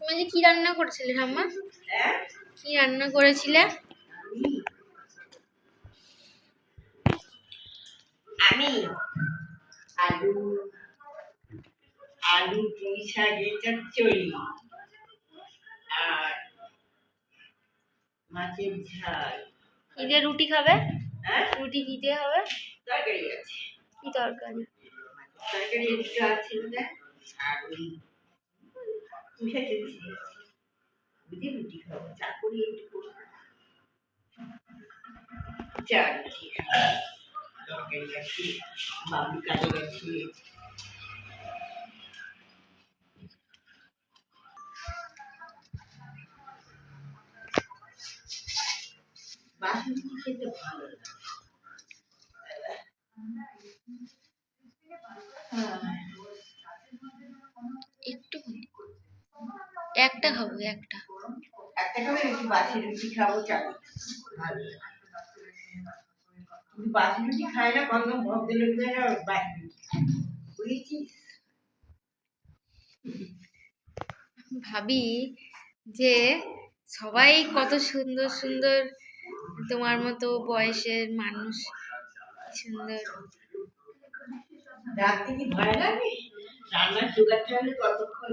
তুমি যে কি রান্না করেছিলে ঠাম্মা? কি রান্না করেছিলে? আমি আলু আলু পুঁই শাকের চচ্চড়ি আর মাছের ঝাল। কি দিয়ে রুটি খাবে? হ্যাঁ? রুটি কি দিয়ে হবে? তরকারি আছে। কি তরকারি? তরকারি একটু আছে আছে। বুঝে রুটি খাব চা করি একটু। চা খেতে ভালো লাগে একটা খাব একটা। একটা করে একটু বাসি রুটি খাব? চাবো ভালো লাগে। কিন্তু বাসি রুটি খায় না কত ভদ্রলোকেরা বাসি রুটি বুঝেছিস? ভাবি যে সবাই কত সুন্দর সুন্দর তোমার মতো বয়সের মানুষ। সুন্দর। রাত্রে কি ভয় লাগে? রান্নার জোগাড় কতক্ষণ।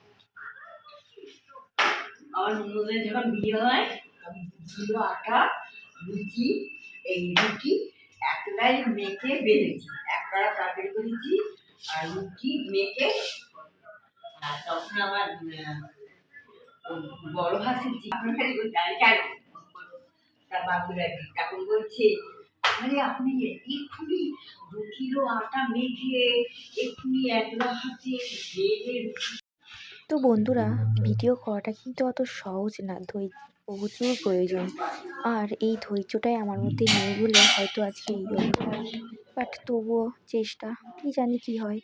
আমার ননদের যখন বিয়ে হয় দু আটা, লুচি, এই রুটি একলাই মেখে বেড়েছি এক কড়া তরকারি করেছি আর রুটি মেখে আর তখন আমার বড় হাসির আপনার কেন? তার বাবুরা তখন বলছে, আরে আপনি এক্ষুনি দু কিলো আটা মেখে এক্ষুনি হাতে রুটি তো বন্ধুরা, ভিডিও করাটা কিন্তু অত সহজ না, ধৈর্য প্রচুর প্রয়োজন। আর এই ধৈর্যটাই আমার মধ্যে নেই বলে হয়তো আজকে এই বাট তবুও চেষ্টা, কি জানি কি হয়।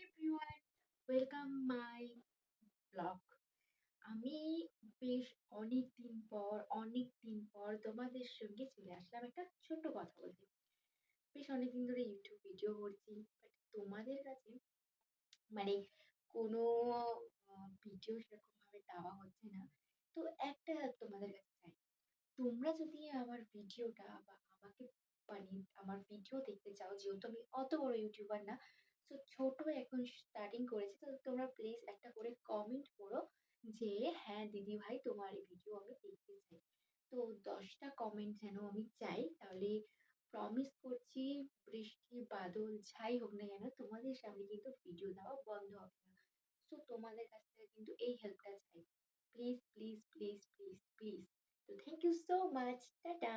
ওয়েলকাম মাই ব্লগ আমি বেশ অনেক দিন পর অনেক দিন পর তোমাদের সঙ্গে চলে আসলাম একটা ছোট্ট কথা বলতে। বেশ অনেক দিন ধরে ইউটিউব ভিডিও করছি বাট তোমাদের কাছে মানে কোনো ভিডিও সেরকমভাবে দেওয়া হচ্ছে না। তো একটা তোমাদের কাছে চাই, তোমরা যদি আমার ভিডিওটা বা আমাকে মানে আমার ভিডিও দেখতে চাও, যেহেতু আমি অত বড় ইউটিউবার না, তো ছোট এখন স্টার্টিং করেছি, তো তোমরা প্লিজ একটা করে কমেন্ট করো যে হ্যাঁ দিদি ভাই, তোমার এই ভিডিও আমি দেখতে চাই। তো দশটা কমেন্ট যেন আমি চাই, তাহলে প্রমিস করছি বৃষ্টি, বাদল, যাই হোক না কেন, তোমাদের সামনে কিন্তু ভিডিও দেওয়া বন্ধ হবে না। তো তোমাদের কাছ থেকে কিন্তু এই হেল্পটা চাই। Please please please please please তো thank you so much tata